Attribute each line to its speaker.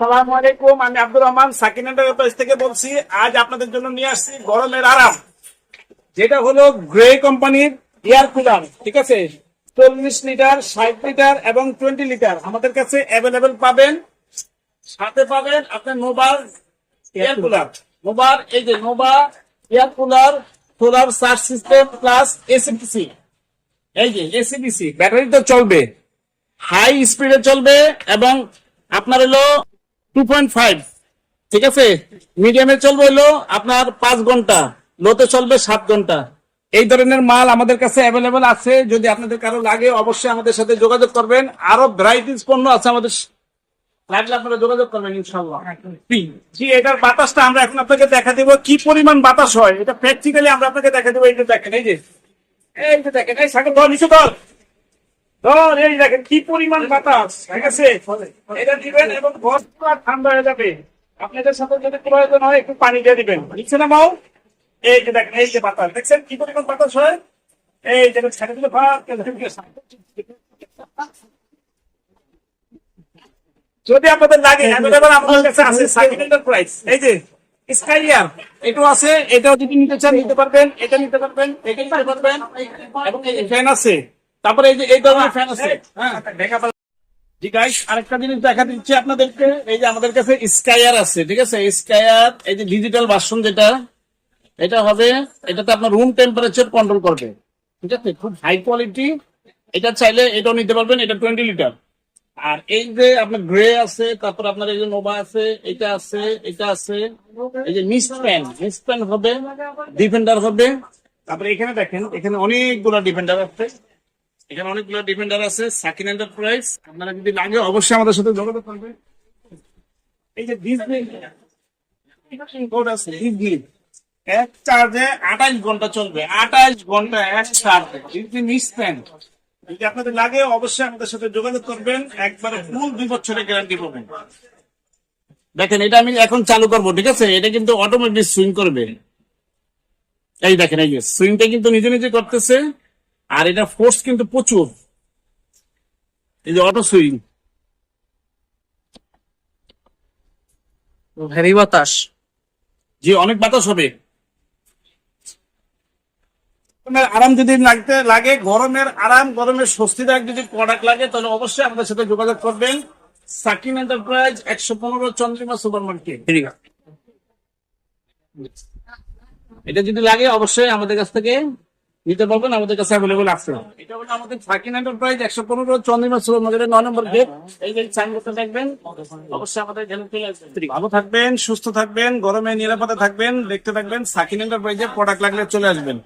Speaker 1: সালাম আলাইকুম আমি আব্দুর রহমান সাকিন এন্টারপ্রাইজ থেকে বলছি আজ আপনাদের জন্য নিয়ে আসছি গরমের আরাম। যেটা হলো গ্রে কোম্পানির এয়ার কুলার ঠিক আছে? চল্লিশ লিটার ষাট লিটার এবং টোয়েন্টি লিটার আমাদের কাছে অ্যাভেলেবেল পাবেন। সাথে পাবেন আপনার নোবার এয়ার কুলার। নোবার এই যে Nova air cooler solar charge system plus ACPC. এই যে এসিপিসি ব্যাটারি তো চলবে। হাই স্পিডে চলবে এবং আপনার হলো টু পয়েন্ট ফাইভ ঠিক আছে? মিডিয়ামে চলবে হলো আপনার পাঁচ ঘণ্টা লোতে চলবে সাত ঘণ্টা। এই ধরনের মাল আমাদের কাছে অ্যাভেলেবেল আছে। যদি আপনাদের কারও লাগে অবশ্যই আমাদের সাথে যোগাযোগ করবেন। আরও ভ্যারাইটিস পণ্য আছে আমাদের লাগলে আপনারা যোগাযোগ করবেন ইনশাল্লাহ জি এটার বাতাসটা আমরা এখন আপনাকে দেখা দেবো। কি পরিমাণ বাতাস হয়? এটা প্র্যাকটিক্যালি আমরা আপনাকে দেখা দেবো। দেখেন এই যে। এই যে দেখেন এই সাগর ধর নিচু ধর। ধর এই দেখেন কি পরিমাণ বাতাস ঠিক আছে এটা দিবেন এবং পুরো ঠান্ডা হয়ে যাবে আপনাদের সাথে যদি প্রয়োজন হয় একটু পানি দিয়ে দিবেন নিচে নামাও এই যে দেখেন এই যে বাতাস দেখছেন কি পরিমাণ বাতাস হয় এই যে ছেড়ে দিলে যদি আপনাদের লাগে আমাদের কাছে আছে এন্টারপ্রাইজ এই যে স্কাইয়ার এটাও আছে এটাও যদি নিতে চান নিতে পারবেন এটা নিতে পারবেন এটা নিতে পারবেন এবং এই ফ্যান আছে তারপরে এই যে এই ধরনের ফ্যান আছে জি গাইস আরেকটা জিনিস দেখা দিচ্ছি আপনাদেরকে। এই যে আমাদের কাছে স্কাইয়ার আছে ঠিক আছে? স্কাইয়ার এই যে ডিজিটাল ভার্সন যেটা এটা হবে এটাতে আপনার রুম টেম্পারেচার কন্ট্রোল করবে। ঠিক আছে? খুব হাই কোয়ালিটি এটা চাইলে এটাও নিতে পারবেন এটা টোয়েন্টি লিটার আর এই যে আপনার গ্রে আছে তারপর আপনার এই যে নোভা আছে এটা আছে এটা আছে। এই যে মিস্ট প্যান মিস্ট প্যান হবে ডিফেন্ডার হবে। তারপরে এখানে দেখেন এখানে অনেকগুলো ডিফেন্ডার আছে। এখানে অনেকগুলো ডিফেন্ডার আছে, সাকিন এন্টারপ্রাইজ। আপনারা যদি লাগে, অবশ্যই আমাদের সাথে যোগাযোগ করবেন। এই যে এক চার্জে আঠাশ ঘণ্টা চলবে। আঠাশ ঘণ্টা এক চার্জে ডিজনি যদি আপনাদের লাগে, অবশ্যই আমাদের সাথে যোগাযোগ করবেন। একবারে ফুল দুই বছরের গ্যারান্টি পাবেন। দেখেন, এটা আমি এখন চালু করব, ঠিক আছে? এটা কিন্তু অটোমেটিক সুইং করবে। এই দেখেন, এই যে সুইংটা কিন্তু নিজে নিজে করতেছে। আর এটা ফোর্স কিন্তু প্রচুর। এই যে অটো সুইং
Speaker 2: ভেরি বাতাস।
Speaker 1: যে অনেক বাতাস হবে। আরাম যদি লাগতে লাগে গরমের আরাম গরমের স্বস্তিদায়ক যদি প্রোডাক্ট লাগে তাহলে অবশ্যই আমাদের সাথে যোগাযোগ করবেন। সাকিন এন্টারপ্রাইজ একশো পনেরো চন্দ্রিমা সুপার মার্কেট এটা যদি লাগে অবশ্যই আমাদের কাছ থেকে নিতে পারবেন আমাদের কাছে অ্যাভেলেবল আছে। এটা হলো আমাদের সাকিন এন্টারপ্রাইজ একশো পনেরো চন্দ্রিমা সুপার মার্কেটের নয় নম্বর গেট এই যে সাইনবোর্ডটা দেখবেন অবশ্যই আমাদের ভালো থাকবেন সুস্থ থাকবেন গরমে নিরাপদে থাকবেন দেখতে থাকবেন। সাকিন এন্টারপ্রাইজের প্রোডাক্ট লাগলে চলে আসবেন।